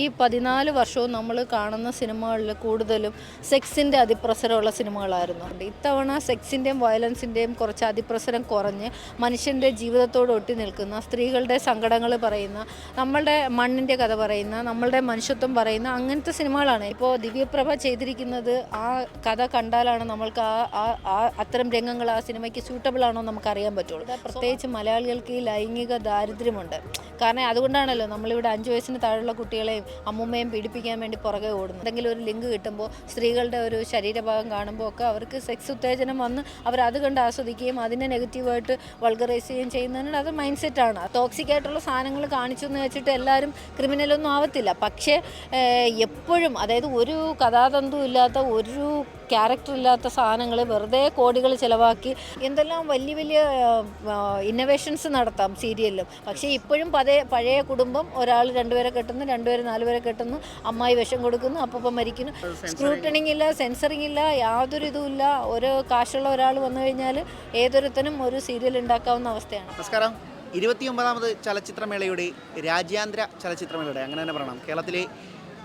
ഈ പതിനാല് വർഷവും നമ്മൾ കാണുന്ന സിനിമകളിൽ കൂടുതലും സെക്സിന്റെ അതിപ്രസരമുള്ള സിനിമകളായിരുന്നു. ഇത്തവണ സെക്സിന്റെയും വയലൻസിന്റെയും കുറച്ച് അതിപ്രസരം കുറഞ്ഞ് മനുഷ്യന്റെ ജീവിതത്തോട് ഒട്ടി നിൽക്കുന്ന സ്ത്രീകളുടെ സങ്കടങ്ങൾ പറയുന്ന നമ്മളുടെ മണ്ണിന്റെ കഥ പറയുന്ന നമ്മളുടെ മനുഷ്യത്വം പറയുന്ന അങ്ങനത്തെ സിനിമകളാണ്. ഇപ്പോൾ ദിവ്യപ്രഭ ചെയ്തിരിക്കുന്നത് ആ കഥ കണ്ടാലാണ് നമ്മൾക്ക് ആ ആ- അത്തരം രംഗങ്ങൾ ആ സിനിമയ്ക്ക് സ്യൂട്ടബിൾ ആണോ നമുക്ക് അറിയാൻ പറ്റുള്ളൂ. പ്രത്യേകിച്ച് മലയാളികൾക്ക് ഈ ലൈംഗിക ദാരിദ്ര്യമുണ്ട്. കാരണം അതുകൊണ്ടാണല്ലോ നമ്മളിവിടെ അഞ്ച് വയസ്സിന് താഴെയുള്ള കുട്ടികളെയും അമ്മുമ്മയും പീഡിപ്പിക്കാൻ വേണ്ടി പുറകെ ഓടുന്നു. എന്തെങ്കിലും ഒരു ലിങ്ക് കിട്ടുമ്പോൾ സ്ത്രീകളുടെ ഒരു ശരീരഭാഗം കാണുമ്പോൾ ഒക്കെ അവർക്ക് സെക്സ് ഉത്തേജനം വന്ന് അവർ അത് കണ്ട് ആസ്വദിക്കുകയും അതിനെ നെഗറ്റീവായിട്ട് വൾഗറൈസ് ചെയ്യുകയും ചെയ്യുന്നതിന് അത് മൈൻഡ് സെറ്റാണ് ടോക്സിക് ആയിട്ടുള്ള സാധനങ്ങൾ കാണിച്ചു എന്ന് വെച്ചിട്ട് എല്ലാവരും ക്രിമിനലൊന്നും ആവത്തില്ല. പക്ഷേ എപ്പോഴും അതായത് ഒരു കഥാതന്തു ഇല്ലാത്ത ഒരു ക്യാരക്ടർ ഇല്ലാത്ത സാധനങ്ങൾ വെറുതെ കോടികൾ ചിലവാക്കി എന്തെല്ലാം വലിയ വലിയ ഇന്നോവേഷൻസ് നടത്താം സീരിയലിലും പക്ഷേ ഇപ്പോഴും പതേ പഴയ കുടുംബം ഒരാൾ രണ്ടുപേരെ കെട്ടുന്നു രണ്ടുപേരെ നാലുപേരെ കെട്ടുന്നു അമ്മായി വിഷം കൊടുക്കുന്നു അപ്പം മരിക്കുന്നു. സ്ക്രൂട്ടണിങ് ഇല്ല സെൻസറിങ് ഇല്ല യാതൊരു ഇതുമില്ല ഒരു കാശുള്ള ഒരാൾ വന്നു കഴിഞ്ഞാൽ ഏതൊരുത്തനും ഒരു സീരിയൽ ഉണ്ടാക്കാവുന്ന അവസ്ഥയാണ്. നമസ്കാരം. ഇരുപത്തിയൊമ്പതാമത് ചലച്ചിത്രമേളയുടെ രാജ്യാന്തര ചലച്ചിത്രമേളയുടെ അങ്ങനെ തന്നെ പറയണം. കേരളത്തിലെ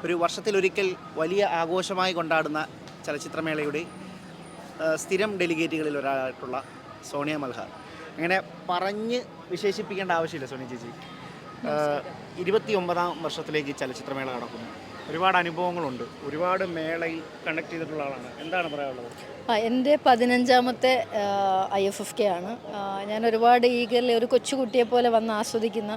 ഒരു വർഷത്തിലൊരിക്കൽ വലിയ ആഘോഷമായി കൊണ്ടാടുന്ന ചലച്ചിത്രമേളയുടെ സ്ഥിരം ഡെലിഗേറ്റുകളിൽ ഒരാളായിട്ടുള്ള സോണിയ മൽഹാർ. അങ്ങനെ പറഞ്ഞ് വിശേഷിപ്പിക്കേണ്ട ആവശ്യമില്ല സോണിയ ചേച്ചി. ഇരുപത്തി ഒമ്പതാം വർഷത്തിലേക്ക് ചലച്ചിത്രമേള നടക്കുന്നു. ഒരുപാട് അനുഭവങ്ങളുണ്ട്. ഒരുപാട് മേളയിൽ കണ്ടക്ട് ചെയ്തിട്ടുള്ള ആളാണ്. എന്താണ് പറയാനുള്ളത്? എന്റെ പതിനഞ്ചാമത്തെ ഐ എഫ് എഫ് കെ ആണ്. ഞാൻ ഒരുപാട് ഈഗറിൽ ഒരു കൊച്ചുകുട്ടിയെ പോലെ വന്ന് ആസ്വദിക്കുന്ന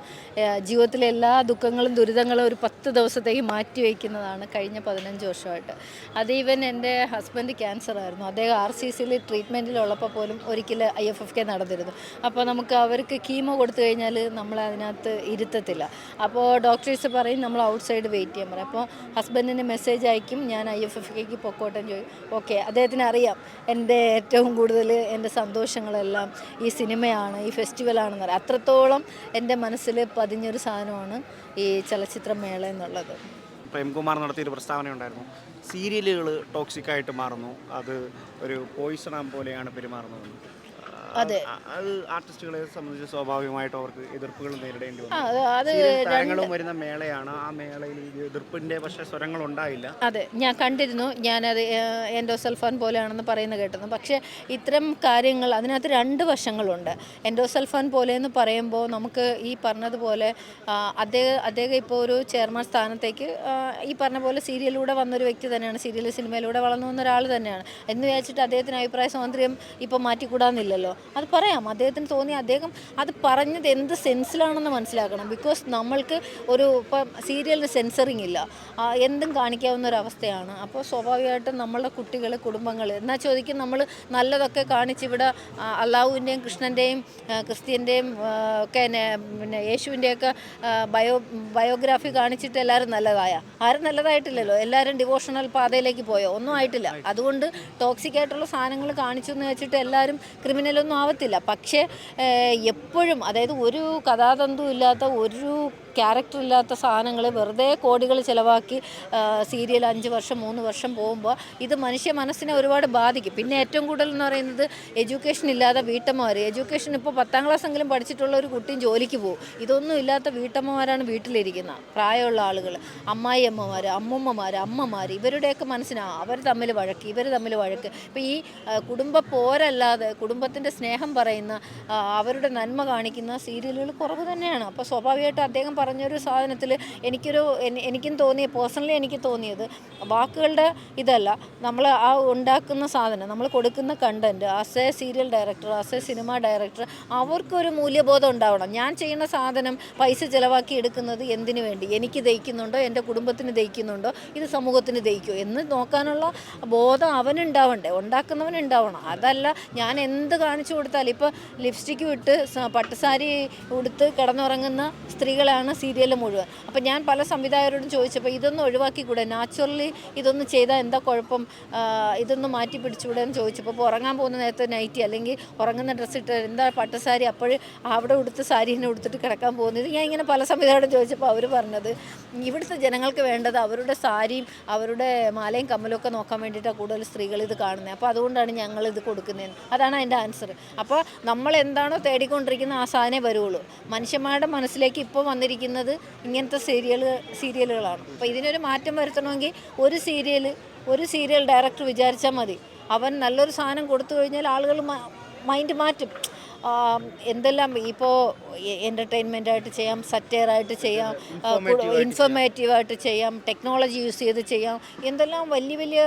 ജീവിതത്തിലെ എല്ലാ ദുഃഖങ്ങളും ദുരിതങ്ങളും ഒരു പത്ത് ദിവസത്തേക്ക് മാറ്റി വയ്ക്കുന്നതാണ് കഴിഞ്ഞ പതിനഞ്ച് വർഷമായിട്ട്. അത് ഈവൻ എന്റെ ഹസ്ബൻഡ് ക്യാൻസർ ആയിരുന്നു. അദ്ദേഹം ആർ സി സിയിൽ ട്രീറ്റ്മെന്റിലുള്ളപ്പോൾ പോലും ഒരിക്കൽ ഐ എഫ് എഫ് കെ നടന്നിരുന്നു. അപ്പോൾ നമുക്ക് അവർക്ക് കീമോ കൊടുത്തു കഴിഞ്ഞാൽ നമ്മൾ അതിനകത്ത് ഇരുത്തത്തില്ല. അപ്പോൾ ഡോക്ടേഴ്സ് പറയും നമ്മൾ ഔട്ട് സൈഡ് വെയിറ്റ് ചെയ്യാൻ പറയും. അപ്പോൾ ഹസ്ബൻഡിന് മെസ്സേജ് അയക്കും ഞാൻ ഐ എഫ് എഫ് കെക്ക് പൊക്കോട്ടം ചോദിക്കും. ഓക്കെ അദ്ദേഹത്തിന് അറിയാം എന്റെ ഏറ്റവും കൂടുതൽ എന്റെ സന്തോഷങ്ങളെല്ലാം ഈ സിനിമയാണ് ഈ ഫെസ്റ്റിവലാണെന്ന് പറയാം. അത്രത്തോളം എന്റെ മനസ്സിൽ പതിഞ്ഞൊരു സാധനമാണ് ഈ ചലച്ചിത്രമേള എന്നുള്ളത്. പ്രേംകുമാർ നടത്തിയൊരു പ്രസ്താവന ഉണ്ടായിരുന്നു. സീരിയലുകൾ ടോക്സിക്കായിട്ട് മാറുന്നു. അത് ഒരു പോയിസണാം പോലെയാണ് പെരുമാറുന്നത്. അതെ. അത് ആർട്ടിസ്റ്റുകളെ സംബന്ധിച്ച് സ്വാഭാവികമായിട്ടും അവർക്ക് എതിർപ്പുകൾ നേരിടേണ്ടി വന്നു. താരങ്ങളും വരുന്ന മേളയാണ്. ആ മേളയിൽ എതിർപ്പിന്റെ പക്ഷേ സ്വരങ്ങൾ ഉണ്ടായില്ല. അതെ ഞാൻ കണ്ടിരുന്നു. ഞാനത് എൻഡോസൽഫോൺ പോലെയാണെന്ന് പറയുന്നത് കേട്ടിരുന്നു. പക്ഷേ ഇത്തരം കാര്യങ്ങൾ അതിനകത്ത് രണ്ട് വശങ്ങളുണ്ട്. എൻഡോസൽഫോൺ പോലെ എന്ന് പറയുമ്പോൾ നമുക്ക് ഈ പറഞ്ഞതുപോലെ അദ്ദേഹം അദ്ദേഹം ഇപ്പോൾ ഒരു ചെയർമാൻ സ്ഥാനത്തേക്ക് ഈ പറഞ്ഞ പോലെ സീരിയലിലൂടെ വന്നൊരു വ്യക്തി തന്നെയാണ്. സീരിയൽ സിനിമയിലൂടെ വളർന്നു വന്ന ഒരാൾ തന്നെയാണ്. എന്ന് വിചാരിച്ചിട്ട് അദ്ദേഹത്തിന് അഭിപ്രായ സ്വാതന്ത്ര്യം ഇപ്പോൾ മാറ്റിക്കൂടാന്നില്ലല്ലോ. അത് പറയാം. അദ്ദേഹത്തിന് തോന്നി അദ്ദേഹം അത് പറഞ്ഞത് എന്ത് സെൻസിലാണെന്ന് മനസ്സിലാക്കണം. ബിക്കോസ് നമ്മൾക്ക് ഒരു ഇപ്പം സീരിയലിന് സെൻസറിങ് ഇല്ല. എന്തും കാണിക്കാവുന്ന ഒരു അവസ്ഥയാണ്. അപ്പോൾ സ്വാഭാവികമായിട്ടും നമ്മളുടെ കുട്ടികൾ കുടുംബങ്ങൾ എന്നാൽ ചോദിക്കും നമ്മൾ നല്ലതൊക്കെ കാണിച്ച് ഇവിടെ ആ, അള്ളാഹുവിന്റെയും കൃഷ്ണന്റെയും ക്രിസ്ത്യന്റെയും ഒക്കെ പിന്നെ യേശുവിന്റെയൊക്കെ ബയോ ബയോഗ്രാഫി കാണിച്ചിട്ട് എല്ലാവരും നല്ലതായ? ആരും നല്ലതായിട്ടില്ലല്ലോ? എല്ലാവരും ഡിവോഷണൽ പാതയിലേക്ക് പോയോ? ഒന്നും ആയിട്ടില്ല. അതുകൊണ്ട് ടോക്സിക് ആയിട്ടുള്ള സാധനങ്ങൾ കാണിച്ചു എന്ന് വെച്ചിട്ട് എല്ലാവരും ക്രിമിനലൊന്നും ആവത്തില്ല. പക്ഷേ എപ്പോഴും അതായത് ഒരു കഥാതന്തു ഇല്ലാത്ത ഒരു ക്യാരക്ടർ ഇല്ലാത്ത സാധനങ്ങൾ വെറുതെ കോടികൾ ചിലവാക്കി സീരിയൽ അഞ്ച് വർഷം മൂന്ന് വർഷം പോകുമ്പോൾ ഇത് മനുഷ്യ മനസ്സിനെ ഒരുപാട് ബാധിക്കും. പിന്നെ ഏറ്റവും കൂടുതൽ എന്ന് പറയുന്നത് എഡ്യൂക്കേഷൻ ഇല്ലാതെ വീട്ടമ്മമാർ എഡ്യൂക്കേഷൻ ഇപ്പോൾ പത്താം ക്ലാസ് എങ്കിലും പഠിച്ചിട്ടുള്ള ഒരു കുട്ടിയും ജോലിക്ക് പോകും. ഇതൊന്നും ഇല്ലാത്ത വീട്ടമ്മമാരാണ് വീട്ടിലിരിക്കുന്നത് പ്രായമുള്ള ആളുകൾ അമ്മായി അമ്മമാർ അമ്മൂമ്മമാർ അമ്മമാർ ഇവരുടെയൊക്കെ മനസ്സിനാണ് അവർ തമ്മിൽ വഴക്ക് ഇവർ തമ്മിൽ വഴക്ക്. ഇപ്പോൾ ഈ കുടുംബ പോരല്ലാതെ കുടുംബത്തിന്റെ സ്നേഹം പറയുന്ന അവരുടെ നന്മ കാണിക്കുന്ന സീരിയലുകൾ കുറവ് തന്നെയാണ്. അപ്പോൾ സ്വാഭാവികമായിട്ട് അദ്ദേഹം പറഞ്ഞൊരു സാധനത്തിൽ എനിക്കൊരു എനിക്കും തോന്നിയ പേഴ്സണലി എനിക്ക് തോന്നിയത് വാക്കുകളുടെ ഇതല്ല. നമ്മൾ ആ ഉണ്ടാക്കുന്ന സാധനം നമ്മൾ കൊടുക്കുന്ന content as a serial director as a cinema director അവർക്കൊരു മൂല്യബോധം ഉണ്ടാവണം. ഞാൻ ചെയ്യുന്ന സാധനം പൈസ ചിലവാക്കി എടുക്കുന്നത് എന്തിനു വേണ്ടി? എനിക്ക് ദഹിക്കുന്നുണ്ടോ? എന്റെ കുടുംബത്തിന് ദഹിക്കുന്നുണ്ടോ? ഇത് സമൂഹത്തിന് ദഹിക്കുമോ? എന്ന് നോക്കാനുള്ള ബോധം അവനുണ്ടാവണ്ടേ ഉണ്ടാക്കുന്നവൻ ഉണ്ടാവണം അതല്ല ഞാൻ എന്ത് കാണിച്ചു കൊടുത്താലും ഇപ്പോൾ ലിപ്സ്റ്റിക്ക് വിട്ട് പട്ടുസാരി ഉടുത്ത് കിടന്നുറങ്ങുന്ന സ്ത്രീകളാണ് സീരിയൽ മുഴുവൻ. അപ്പം ഞാൻ പല സംവിധായകരോടും ചോദിച്ചപ്പോൾ ഇതൊന്നും ഒഴിവാക്കിക്കൂടെ? നാച്ചുറലി ഇതൊന്നും ചെയ്താൽ എന്താ കുഴപ്പം? ഇതൊന്നും മാറ്റി പിടിച്ചുകൂടെ എന്ന് ചോദിച്ചപ്പോൾ ഇപ്പോൾ ഉറങ്ങാൻ പോകുന്ന നേരത്തെ നൈറ്റി അല്ലെങ്കിൽ ഉറങ്ങുന്ന ഡ്രസ്സ് ഇട്ട് എന്താ പട്ടുസാരി അപ്പോൾ അവിടെ ഉടുത്ത് സാരി തന്നെ ഉടുത്തിട്ട് കിടക്കാൻ പോകുന്നത്? ഞാൻ ഇങ്ങനെ പല സംവിധായകരോടും ചോദിച്ചപ്പോൾ അവർ പറഞ്ഞത് ഇവിടുത്തെ ജനങ്ങൾക്ക് വേണ്ടത് അവരുടെ സാരിയും അവരുടെ മാലയും കമ്മലും ഒക്കെ നോക്കാൻ വേണ്ടിയിട്ടാണ് കൂടുതൽ സ്ത്രീകൾ ഇത് കാണുന്നത്. അപ്പോൾ അതുകൊണ്ടാണ് ഞങ്ങൾ ഇത് കൊടുക്കുന്നത് അതാണ് അതിന്റെ ആൻസർ അപ്പോൾ നമ്മൾ എന്താണോ തേടിക്കൊണ്ടിരിക്കുന്ന ആ സാധനമേ വരുള്ളൂ മനുഷ്യന്മാരുടെ മനസ്സിലേക്ക് ഇപ്പോൾ വന്നിരിക്കുന്നത് ഇങ്ങനത്തെ സീരിയൽ സീരിയലുകളാണ് അപ്പോൾ ഇതിനൊരു മാറ്റം വരുത്തണമെങ്കിൽ ഒരു സീരിയൽ ഒരു സീരിയൽ ഡയറക്ടർ വിചാരിച്ചാൽ മതി. അവൻ നല്ലൊരു സാധനം കൊടുത്തു കഴിഞ്ഞാൽ ആളുകൾ മൈൻഡ് മാറ്റും. എന്തെല്ലാം ഇപ്പോൾ എന്റർടൈൻമെന്റ് ആയിട്ട് ചെയ്യാം സറ്റയർ ആയിട്ട് ചെയ്യാം ഇൻഫോർമേറ്റീവായിട്ട് ചെയ്യാം. ടെക്നോളജി യൂസ് ചെയ്ത് ചെയ്യാം എന്തെല്ലാം വലിയ വലിയ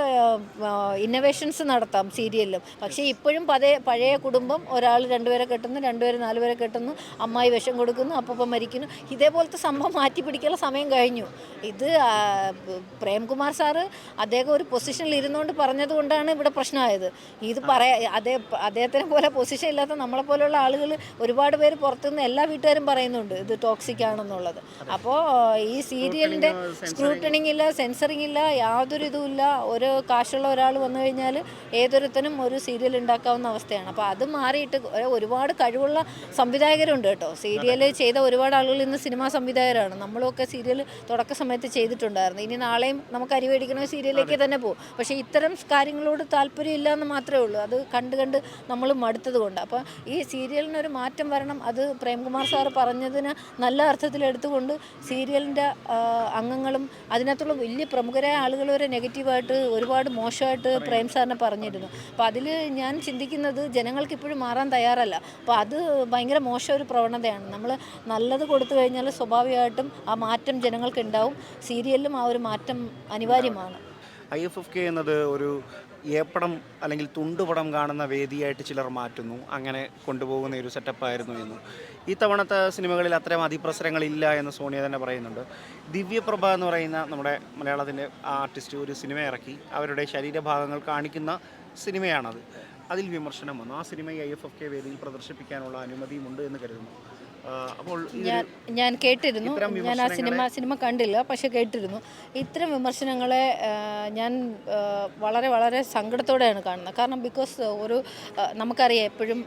ഇന്നോവേഷൻസ് നടത്താം സീരിയലിലും പക്ഷേ ഇപ്പോഴും പതേ പഴയ കുടുംബം ഒരാൾ രണ്ടുപേരെ കെട്ടുന്നു രണ്ടുപേരെ നാലുപേരെ കെട്ടുന്നു അമ്മായി വിഷം കൊടുക്കുന്നു അപ്പം മരിക്കുന്നു. ഇതേപോലത്തെ സംഭവം മാറ്റി പിടിക്കാനുള്ള സമയം കഴിഞ്ഞു. ഇത് പ്രേംകുമാർ സാറ് അദ്ദേഹം ഒരു പൊസിഷനിൽ ഇരുന്നുകൊണ്ട് പറഞ്ഞത് കൊണ്ടാണ് ഇവിടെ പ്രശ്നമായത്. ഇത് പറയാ അദ്ദേഹത്തിനെ പോലെ പൊസിഷൻ ഇല്ലാത്ത നമ്മളെ പോലെയുള്ള ആളുകൾ ഒരുപാട് പേര് പുറത്തുനിന്ന് എല്ലാ വീട്ടുകാരും പറയുന്നുണ്ട് ഇത് ടോക്സിക് ആണെന്നുള്ളത്. അപ്പോൾ ഈ സീരിയലിന്റെ സ്ക്രൂട്ടണിങ് ഇല്ല സെൻസറിങ് ഇല്ല യാതൊരു ഇതും ഇല്ല. ഒരു കാശുള്ള ഒരാൾ വന്നു കഴിഞ്ഞാൽ ഏതൊരുത്തനും ഒരു സീരിയൽ ഉണ്ടാക്കാവുന്ന അവസ്ഥയാണ്. അപ്പോൾ അത് മാറിയിട്ട് ഒരു- ഒരുപാട് കഴിവുള്ള സംവിധായകരുണ്ട് കേട്ടോ. സീരിയൽ ചെയ്ത ഒരുപാട് ആളുകൾ ഇന്ന് സിനിമാ സംവിധായകരാണ്. നമ്മളൊക്കെ സീരിയൽ തുടക്ക സമയത്ത് ചെയ്തിട്ടുണ്ടായിരുന്നു. ഇനി നാളെയും നമുക്ക് അരിവേടിക്കണ സീരിയലിലേക്ക് തന്നെ പോകും. പക്ഷേ ഇത്തരം കാര്യങ്ങളോട് താല്പര്യം ഇല്ല എന്ന് മാത്രമേ ഉള്ളൂ. അത് കണ്ട് കണ്ട് നമ്മൾ മടുത്തത് കൊണ്ട്. അപ്പോൾ ഈ സീരിയലിനൊരു മാറ്റം വരണം അത് പ്രേംകുമാർ സാർ പറഞ്ഞതിന് നല്ല അർത്ഥത്തിൽ എടുത്തുകൊണ്ട് സീരിയലിന്റെ അംഗങ്ങളും അതിനകത്തുള്ള വലിയ പ്രമുഖരായ ആളുകൾ വരെ നെഗറ്റീവായിട്ട് ഒരുപാട് മോശമായിട്ട് പ്രേം സാറിനെ പറഞ്ഞിരുന്നു. അപ്പോൾ അതിൽ ഞാൻ ചിന്തിക്കുന്നത് ജനങ്ങൾക്ക് ഇപ്പോഴും മാറാൻ തയ്യാറല്ല. അപ്പോൾ അത് ഭയങ്കര മോശം ഒരു പ്രവണതയാണ്. നമ്മൾ നല്ലത് കൊടുത്തു കഴിഞ്ഞാൽ സ്വാഭാവികമായിട്ടും ആ മാറ്റം ജനങ്ങൾക്ക് ഉണ്ടാവും. സീരിയലിലും ആ ഒരു മാറ്റം അനിവാര്യമാണ്. ഐ എഫ് എഫ് കെ എന്നത് ഒരു ഏപ്പടം അല്ലെങ്കിൽ തുണ്ടുപടം കാണുന്ന വേദിയായിട്ട് ചിലർ മാറ്റുന്നു. അങ്ങനെ കൊണ്ടുപോകുന്ന ഒരു സെറ്റപ്പായിരുന്നു എന്നും. ഈ തവണത്തെ സിനിമകളിൽ അത്രയും അതിപ്രസരങ്ങളില്ല എന്ന് സോണിയ തന്നെ പറയുന്നുണ്ട്. ദിവ്യപ്രഭ എന്ന് പറയുന്ന നമ്മുടെ മലയാളത്തിന്റെ ആർട്ടിസ്റ്റ് ഒരു സിനിമ ഇറക്കി. അവരുടെ ശരീരഭാഗങ്ങൾ കാണിക്കുന്ന സിനിമയാണത്. അതിൽ വിമർശനം വന്നു. ആ സിനിമയെ ഐ എഫ് എഫ് കെ വേദിയിൽ പ്രദർശിപ്പിക്കാനുള്ള അനുമതിയുമുണ്ട് എന്ന് കരുതുന്നു. അപ്പോൾ ഞാൻ ഞാൻ കേട്ടിരുന്നു. ഞാൻ ആ സിനിമ സിനിമ കണ്ടില്ല പക്ഷെ കേട്ടിരുന്നു. ഇത്തരം വിമർശനങ്ങളെ ഞാൻ വളരെ വളരെ സങ്കടത്തോടെയാണ് കാണുന്നത്. കാരണം ബിക്കോസ് ഒരു നമുക്കറിയാം എപ്പോഴും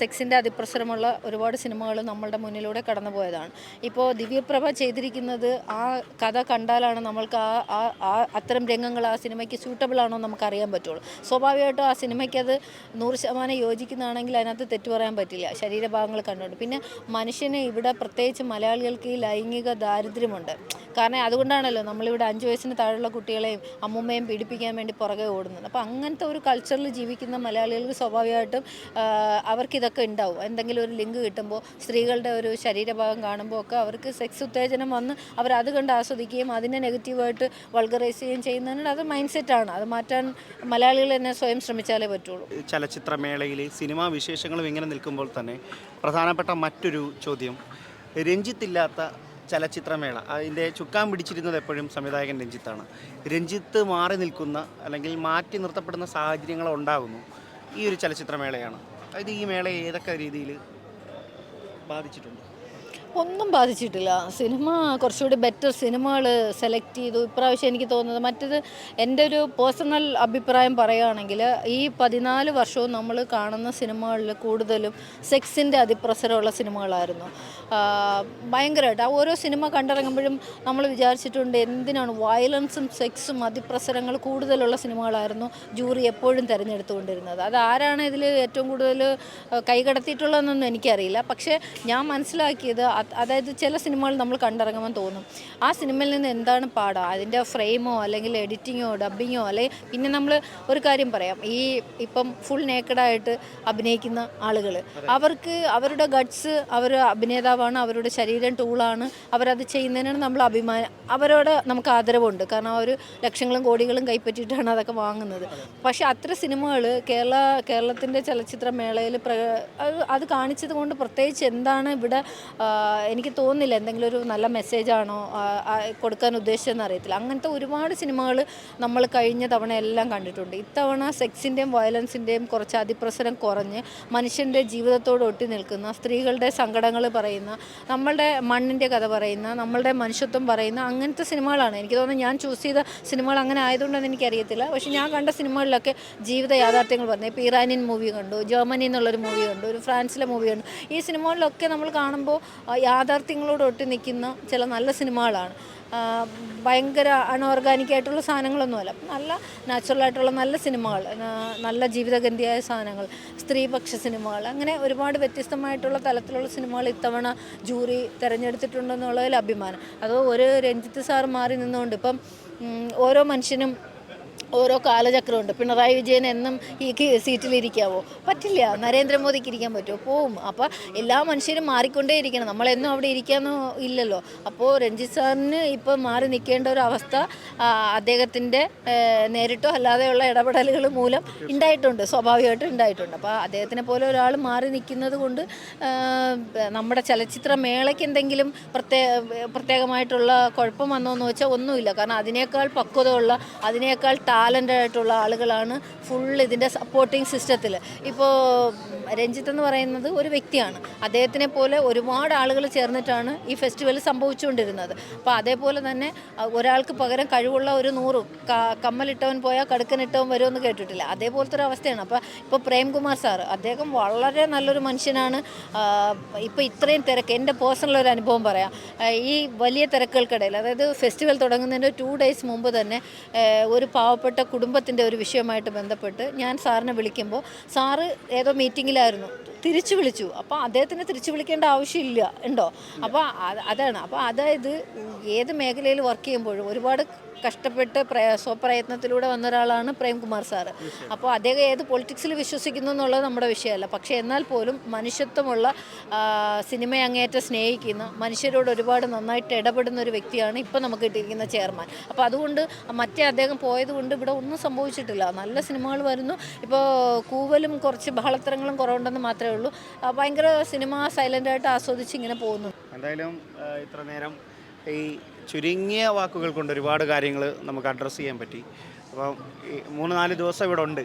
സെക്സിന്റെ അതിപ്രസരമുള്ള ഒരുപാട് സിനിമകൾ നമ്മളുടെ മുന്നിലൂടെ കടന്നു പോയതാണ് ഇപ്പോൾ ദിവ്യപ്രഭ ചെയ്തിരിക്കുന്നത് ആ കഥ കണ്ടാലാണ് നമ്മൾക്ക് ആ ആ അത്തരം രംഗങ്ങൾ ആ സിനിമയ്ക്ക് സ്യൂട്ടബിൾ ആണോ നമുക്ക് അറിയാൻ പറ്റുള്ളൂ. സ്വാഭാവികമായിട്ടും ആ സിനിമയ്ക്ക് അത് നൂറ് ശതമാനം യോജിക്കുന്നതാണെങ്കിൽ അതിനകത്ത് തെറ്റു പറയാൻ പറ്റില്ല. ശരീരഭാഗങ്ങൾ കണ്ടുകൊണ്ട്. പിന്നെ മനുഷ്യന് ഇവിടെ പ്രത്യേകിച്ച് മലയാളികൾക്ക് ഈ ലൈംഗിക ദാരിദ്ര്യമുണ്ട്. കാരണം അതുകൊണ്ടാണല്ലോ നമ്മളിവിടെ അഞ്ച് വയസ്സിന് താഴെയുള്ള കുട്ടികളെയും അമ്മൂമ്മയും പീഡിപ്പിക്കാൻ വേണ്ടി പുറകെ ഓടുന്നത്. അപ്പോൾ അങ്ങനത്തെ ഒരു കൾച്ചറിൽ ജീവിക്കുന്ന മലയാളികൾക്ക് സ്വാഭാവികമായിട്ടും അവർക്ക് അവർക്കിതൊക്കെ ഉണ്ടാവും. എന്തെങ്കിലും ഒരു ലിങ്ക് കിട്ടുമ്പോൾ സ്ത്രീകളുടെ ഒരു ശരീരഭാഗം കാണുമ്പോൾ ഒക്കെ അവർക്ക് സെക്സ് ഉത്തേജനം വന്ന് അവർ അത് കണ്ട് ആസ്വദിക്കുകയും അതിനെ നെഗറ്റീവായിട്ട് വൾഗറൈസ് ചെയ്യുകയും ചെയ്യുന്നതിനോട് അത് മൈൻഡ് സെറ്റാണ് അത് മാറ്റാൻ മലയാളികൾ തന്നെ സ്വയം ശ്രമിച്ചാലേ പറ്റുള്ളൂ. ചലച്ചിത്രമേളയിലെ സിനിമാ വിശേഷങ്ങളും ഇങ്ങനെ നിൽക്കുമ്പോൾ തന്നെ പ്രധാനപ്പെട്ട മറ്റൊരു ചോദ്യം. രഞ്ജിത്തില്ലാത്ത ചലച്ചിത്രമേള. അതിന്റെ ചുക്കാൻ പിടിച്ചിരുന്നത് എപ്പോഴും സംവിധായകൻ രഞ്ജിത്താണ്. രഞ്ജിത്ത് മാറി നിൽക്കുന്ന അല്ലെങ്കിൽ മാറ്റി നിർത്തപ്പെടുന്ന സാഹചര്യങ്ങൾ ഉണ്ടാകുന്നു ഈ ഒരു ചലച്ചിത്രമേളയാണ്. അതായത് ഈ മേളയെ ഏതൊക്കെ രീതിയിൽ ബാധിച്ചിട്ടുണ്ട്? ഒന്നും ബാധിച്ചിട്ടില്ല. സിനിമ കുറച്ചുകൂടി ബെറ്റർ സിനിമകൾ സെലക്ട് ചെയ്തു. ഇപ്രാവശ്യം എനിക്ക് തോന്നുന്നത് മറ്റത് എന്റെ ഒരു പേഴ്സണൽ അഭിപ്രായം പറയുകയാണെങ്കിൽ ഈ പതിനാല് വർഷവും നമ്മൾ കാണുന്ന സിനിമകളിൽ കൂടുതലും സെക്സിന്റെ അതിപ്രസരമുള്ള സിനിമകളായിരുന്നു. ഭയങ്കരമായിട്ട്. ആ ഓരോ സിനിമ കണ്ടിറങ്ങുമ്പോഴും നമ്മൾ വിചാരിച്ചിട്ടുണ്ട് എന്തിനാണ് വയലൻസും സെക്സും അതിപ്രസരങ്ങൾ കൂടുതലുള്ള സിനിമകളായിരുന്നു ജൂറി എപ്പോഴും തിരഞ്ഞെടുത്തുകൊണ്ടിരുന്നത്. അത് ആരാണ് ഇതിൽ ഏറ്റവും കൂടുതൽ കൈകടത്തിയിട്ടുള്ളതെന്നൊന്നും എനിക്കറിയില്ല. പക്ഷേ ഞാൻ മനസ്സിലാക്കിയത് അതായത് ചില സിനിമകൾ നമ്മൾ കണ്ടിറങ്ങുമ്പോൾ തോന്നും. ആ സിനിമയിൽ നിന്ന് എന്താണ് പാടോ? അതിന്റെ ഫ്രെയിമോ അല്ലെങ്കിൽ എഡിറ്റിങ്ങോ ഡബിങ്ങോ അല്ലെങ്കിൽ പിന്നെ നമ്മൾ ഒരു കാര്യം പറയാം. ഈ ഇപ്പം ഫുൾ നേക്കഡായിട്ട് അഭിനയിക്കുന്ന ആളുകൾ അവർക്ക് അവരുടെ ഗഡ്സ് അവർ അഭിനേതാവാണ് അവരുടെ ശരീരം ടൂളാണ് അവരത് ചെയ്യുന്നതിനാണ് നമ്മൾ അഭിമാനം അവരോട് നമുക്ക് ആദരവുണ്ട്. കാരണം അവർ ലക്ഷങ്ങളും കോടികളും കൈപ്പറ്റിയിട്ടാണ് അതൊക്കെ വാങ്ങുന്നത്. പക്ഷേ അത്ര സിനിമകൾ കേരള കേരളത്തിന്റെ ചലച്ചിത്രമേളയിൽ പ്ര അത് കാണിച്ചത് കൊണ്ട് പ്രത്യേകിച്ച് എന്താണ് ഇവിടെ എനിക്ക് തോന്നുന്നില്ല എന്തെങ്കിലും ഒരു നല്ല മെസ്സേജാണോ കൊടുക്കാൻ ഉദ്ദേശിച്ചതെന്ന് അറിയത്തില്ല. അങ്ങനത്തെ ഒരുപാട് സിനിമകൾ നമ്മൾ കഴിഞ്ഞ തവണ എല്ലാം കണ്ടിട്ടുണ്ട്. ഇത്തവണ സെക്സിന്റെയും വയലൻസിന്റെയും കുറച്ച് അതിപ്രസരം കുറഞ്ഞ് മനുഷ്യന്റെ ജീവിതത്തോട് ഒട്ടി നിൽക്കുന്ന സ്ത്രീകളുടെ സങ്കടങ്ങൾ പറയുന്ന നമ്മളുടെ മണ്ണിന്റെ കഥ പറയുന്ന നമ്മളുടെ മനുഷ്യത്വം പറയുന്ന അങ്ങനത്തെ സിനിമകളാണ്. എനിക്ക് തോന്നുന്നു ഞാൻ ചൂസ് ചെയ്ത സിനിമകൾ അങ്ങനെ ആയതുകൊണ്ടെന്ന് എനിക്കറിയത്തില്ല. പക്ഷേ ഞാൻ കണ്ട സിനിമകളിലൊക്കെ ജീവിത യാഥാർത്ഥ്യങ്ങൾ പറഞ്ഞു. ഇപ്പോൾ ഇറാനിയൻ മൂവി കണ്ടു ജർമ്മനി എന്നുള്ളൊരു മൂവി കണ്ടു ഒരു ഫ്രാൻസിലെ മൂവി കണ്ടു. ഈ സിനിമകളിലൊക്കെ നമ്മൾ കാണുമ്പോൾ യാഥാർത്ഥ്യങ്ങളോട് ഒട്ടി നിൽക്കുന്ന ചില നല്ല സിനിമകളാണ്. ഭയങ്കര അൺഓർഗാനിക് ആയിട്ടുള്ള സാധനങ്ങളൊന്നുമല്ല. നല്ല നാച്ചുറൽ ആയിട്ടുള്ള നല്ല സിനിമകൾ നല്ല ജീവിതഗന്ധിയായ സാധനങ്ങൾ സ്ത്രീപക്ഷ സിനിമകൾ അങ്ങനെ ഒരുപാട് വ്യത്യസ്തമായിട്ടുള്ള തലത്തിലുള്ള സിനിമകൾ ഇത്തവണ ജൂറി തിരഞ്ഞെടുത്തിട്ടുണ്ടെന്നുള്ളതിൽ അഭിമാനം. അത് ഒരു രഞ്ജിത്ത് സാർ മാറി നിന്നുകൊണ്ട് ഇപ്പം ഓരോ മനുഷ്യനും ഓരോ കാലചക്രമുണ്ട്. പിണറായി വിജയൻ എന്നും ഈ സീറ്റിലിരിക്കാവോ? പറ്റില്ല. നരേന്ദ്രമോദിക്ക് ഇരിക്കാൻ പറ്റുമോ? പോവും. അപ്പോൾ എല്ലാ മനുഷ്യരും മാറിക്കൊണ്ടേ ഇരിക്കണം നമ്മളെന്നും അവിടെ ഇരിക്കാനോ ഇല്ലല്ലോ. അപ്പോൾ രഞ്ജിത്ത് സാറിന് ഇപ്പോൾ മാറി നിൽക്കേണ്ട ഒരു അവസ്ഥ അദ്ദേഹത്തിന്റെ നേരിട്ടോ അല്ലാതെയുള്ള ഇടപെടലുകൾ മൂലം ഉണ്ടായിട്ടുണ്ട്. സ്വാഭാവികമായിട്ടും ഉണ്ടായിട്ടുണ്ട്. അപ്പോൾ അദ്ദേഹത്തിനെ പോലെ ഒരാൾ മാറി നിൽക്കുന്നത് കൊണ്ട് നമ്മുടെ ചലച്ചിത്ര മേളയ്ക്ക് എന്തെങ്കിലും പ്രത്യേക പ്രത്യേകമായിട്ടുള്ള കുഴപ്പം വന്നോ എന്ന് വെച്ചാൽ ഒന്നുമില്ല. കാരണം അതിനേക്കാൾ പക്വതയുള്ള അതിനേക്കാൾ ടാലന്റ് ആയിട്ടുള്ള ആളുകളാണ് ഫുൾ ഇതിന്റെ സപ്പോർട്ടിംഗ് സിസ്റ്റത്തിൽ ഇപ്പോൾ രഞ്ജിത്ത് എന്ന് പറയുന്നത് ഒരു വ്യക്തിയാണ്. അദ്ദേഹത്തിനെ പോലെ ഒരുപാട് ആളുകൾ ചേർന്നിട്ടാണ് ഈ ഫെസ്റ്റിവൽ സംഭവിച്ചുകൊണ്ടിരുന്നത്. അപ്പോൾ അതേപോലെ തന്നെ ഒരാൾക്ക് പകരം കഴിവുള്ള ഒരു നൂറ് കമ്മലിട്ടവൻ പോയാൽ കടുക്കനിട്ടവൻ വരുമെന്ന് കേട്ടിട്ടില്ല. അതേപോലത്തെ ഒരു അവസ്ഥയാണ്. അപ്പോൾ ഇപ്പോൾ പ്രേംകുമാർ സാർ അദ്ദേഹം വളരെ നല്ലൊരു മനുഷ്യനാണ്. ഇപ്പോൾ ഇത്രയും തിരക്ക് എന്റെ പേഴ്സണൽ ഒരു അനുഭവം പറയാം. ഈ വലിയ തിരക്കുകൾക്കിടയിൽ അതായത് ഫെസ്റ്റിവൽ തുടങ്ങുന്നതിന്റെ ടു ഡേയ്സ് മുമ്പ് തന്നെ ഒരു പാവപ്പെട്ട കുടുംബത്തിന്റെ ഒരു വിഷയമായിട്ട് ബന്ധപ്പെട്ട് ഞാൻ സാറിനെ വിളിക്കുമ്പോൾ സാറ് ഏതോ മീറ്റിങ്ങിലായിരുന്നു. തിരിച്ചു വിളിച്ചു. അപ്പോൾ അദ്ദേഹത്തിന് തിരിച്ചു വിളിക്കേണ്ട ആവശ്യമില്ല. ഉണ്ടോ? അപ്പോൾ അത് അതാണ്. അപ്പോൾ അതായത് ഏത് മേഖലയിൽ വർക്ക് ചെയ്യുമ്പോഴും ഒരുപാട് കഷ്ടപ്പെട്ട് പ്രയ സ്വപ്രയത്നത്തിലൂടെ വന്ന ഒരാളാണ് പ്രേംകുമാർ സാറ്. അപ്പോൾ അദ്ദേഹം ഏത് പൊളിറ്റിക്സിൽ വിശ്വസിക്കുന്നു എന്നുള്ളത് നമ്മുടെ വിഷയമല്ല. പക്ഷേ എന്നാൽ പോലും മനുഷ്യത്വമുള്ള സിനിമ സിനിമയെ അങ്ങേയറ്റം സ്നേഹിക്കുന്ന മനുഷ്യരോട് ഒരുപാട് നന്നായിട്ട് ഇടപെടുന്ന ഒരു വ്യക്തിയാണ് ഇപ്പോൾ നമുക്ക് കിട്ടിയിരിക്കുന്ന ചെയർമാൻ. അപ്പോൾ അതുകൊണ്ട് മറ്റേ അദ്ദേഹം പോയത് കൊണ്ട് ഇവിടെ ഒന്നും സംഭവിച്ചിട്ടില്ല. നല്ല സിനിമകൾ വരുന്നു. ഇപ്പോൾ കൂവലും കുറച്ച് ബഹളത്തരങ്ങളും കുറവുണ്ടെന്ന് മാത്രമേ ഉള്ളൂ. ഭയങ്കര സിനിമ സൈലന്റായിട്ട് ആസ്വദിച്ച് ഇങ്ങനെ പോകുന്നു. എന്തായാലും ഇത്ര നേരം ഈ ചുരുങ്ങിയ വാക്കുകൾ കൊണ്ട് ഒരുപാട് കാര്യങ്ങൾ നമുക്ക് അഡ്രസ്സ് ചെയ്യാൻ പറ്റി. അപ്പം മൂന്ന് നാല് ദിവസം ഇവിടെ ഉണ്ട്.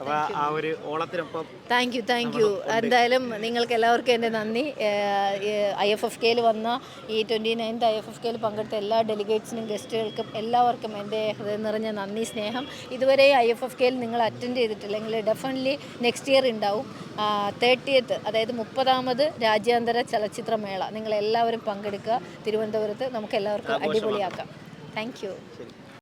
അപ്പോൾ ആ ഒരു ഓണത്തിനൊപ്പം താങ്ക് യു താങ്ക് യു എന്തായാലും നിങ്ങൾക്ക് എല്ലാവർക്കും എന്റെ നന്ദി. ഐ എഫ് എഫ് കെയിൽ വന്ന ഈ twenty ninth I F F കെയിൽ പങ്കെടുത്ത എല്ലാ ഡെലിഗേറ്റ്സിനും ഗസ്റ്റുകൾക്കും എല്ലാവർക്കും എന്റെ ഹൃദയം നിറഞ്ഞ നന്ദി സ്നേഹം. ഇതുവരെ ഐ എഫ് എഫ് കെയിൽ നിങ്ങൾ അറ്റൻഡ് ചെയ്തിട്ടില്ലെങ്കിൽ ഡെഫിനറ്റ്ലി നെക്സ്റ്റ് ഇയർ ഉണ്ടാവും. തേർട്ടിയത്ത് അതായത് മുപ്പതാമത് രാജ്യാന്തര ചലച്ചിത്രമേള. നിങ്ങൾ എല്ലാവരും പങ്കെടുക്കുക. തിരുവനന്തപുരത്ത് നമുക്ക് എല്ലാവർക്കും അടിപൊളിയാക്കാം. Thank you